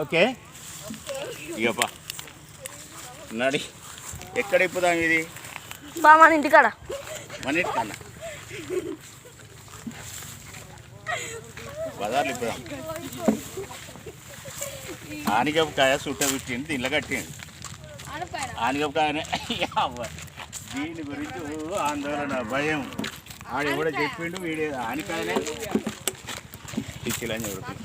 Okay. ఇగప్పా నడి. ఎక్కడ ఇప్పుదాం ఇది? బా మన ఇంటికాడ. మన ఇంటికన్నా బజార్లు ఇప్పుదాం. ఆనిగపకాయ సుట్ట పెట్టింది దీనిలో కట్టింది ఆనిగపకాయనే. దీని గురించి ఆందోళన భయం. ఆడు కూడా చెప్పిండు వీడి ఆనికాయనే. పిచ్చిలని చెబుతుంది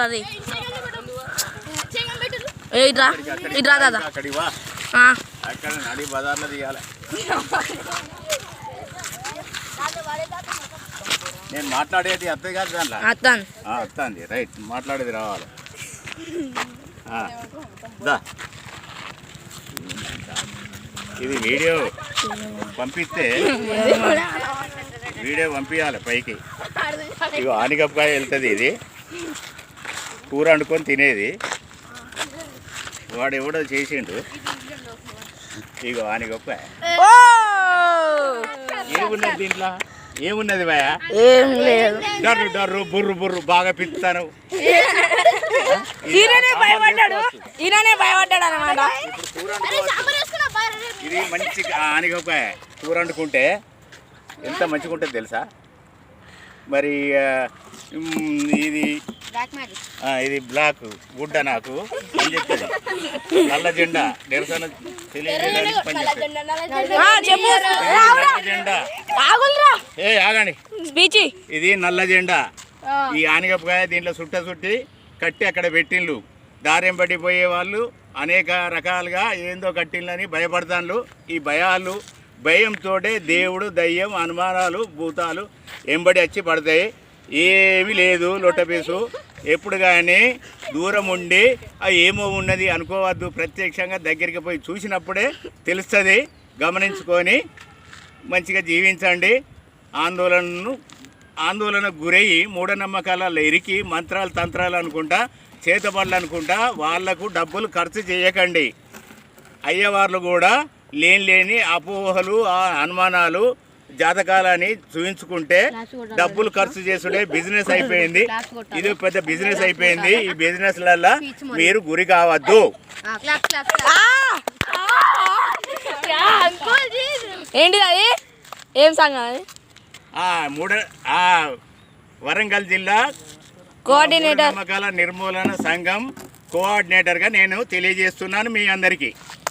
అది ఏ ఇట్రా ఇట్రా ఆ, అక్కడ నడి బజార్లో తీయాలి నేను మాట్లాడేది అత్తది కాదు దాంట్లో. అత్తాను. వస్తుంది రైట్ మాట్లాడేది రావాలి. దా. ఇది వీడియో పంపిస్తే వీడియో పంపించాలి పైకి. ఇగో ఆనిగప్పకాయ వెళ్తుంది ఇది. కూర వండుకొని తినేది. వాడు ఎవడో చేసిండు. ఇగో ఆనిగప్పకాయ ఓ! ఏమున్నది దీంట్లో? ఏమున్నది భయ ఏం లేదు. డర్రు డర్రు బుర్రు బుర్రు బాగా పిస్తాను ఈయననే భయపడ్డాడు. ఈయననే భయపడ్డాడు అనమాట. ఇది మంచి ఆనిగొకాయ కూర వండుకుంటే ఎంత మంచిగా ఉంటుంది తెలుసా? మరి ఇది ఆ, ఇది బ్లాక్ గుడ్డ నాకు ఏం చెప్తుంది. నల్ల జెండా. నిరసన జెండా ఏ ఆగండి. ఇది నల్ల జెండా. ఈ ఆనగపకాయ దీంట్లో సుట్ట సుట్టి కట్టి అక్కడ పెట్టిండ్లు. దారిం పట్టిపోయే వాళ్ళు అనేక రకాలుగా ఏందో కట్టిండ్లని భయపడతాను ఈ భయాలు భయంతోటే దేవుడు దయ్యం అనుమానాలు భూతాలు ఎంబడి వచ్చి పడతాయి. ఏమీ లేదు లొట్టపేసు. ఎప్పుడు కానీ దూరం ఉండి అవి ఏమో ఉన్నది అనుకోవద్దు. ప్రత్యక్షంగా దగ్గరికి పోయి చూసినప్పుడే తెలుస్తుంది. గమనించుకొని మంచిగా జీవించండి. ఆందోళనను ఆందోళనకు గురయ్యి మూఢనమ్మకాలలో ఇరికి మంత్రాలు తంత్రాలు అనుకుంటా చేతబడులు అనుకుంటా వాళ్ళకు డబ్బులు ఖర్చు చేయకండి. అయ్యవార్లు కూడా లేని లేని అపోహలు ఆ అనుమానాలు జాతకాలని చూపించుకుంటే డబ్బులు ఖర్చు చేసుడే బిజినెస్ అయిపోయింది. ఇది పెద్ద బిజినెస్ అయిపోయింది. ఈ బిజినెస్లల్లో మీరు గురి కావద్దు. ఏంటిది అది? ఏం మూఢ ఆ వరంగల్ జిల్లా కోఆర్డినేటర్ నమ్మకాల నిర్మూలన సంఘం కోఆర్డినేటర్గా నేను తెలియజేస్తున్నాను మీ అందరికీ.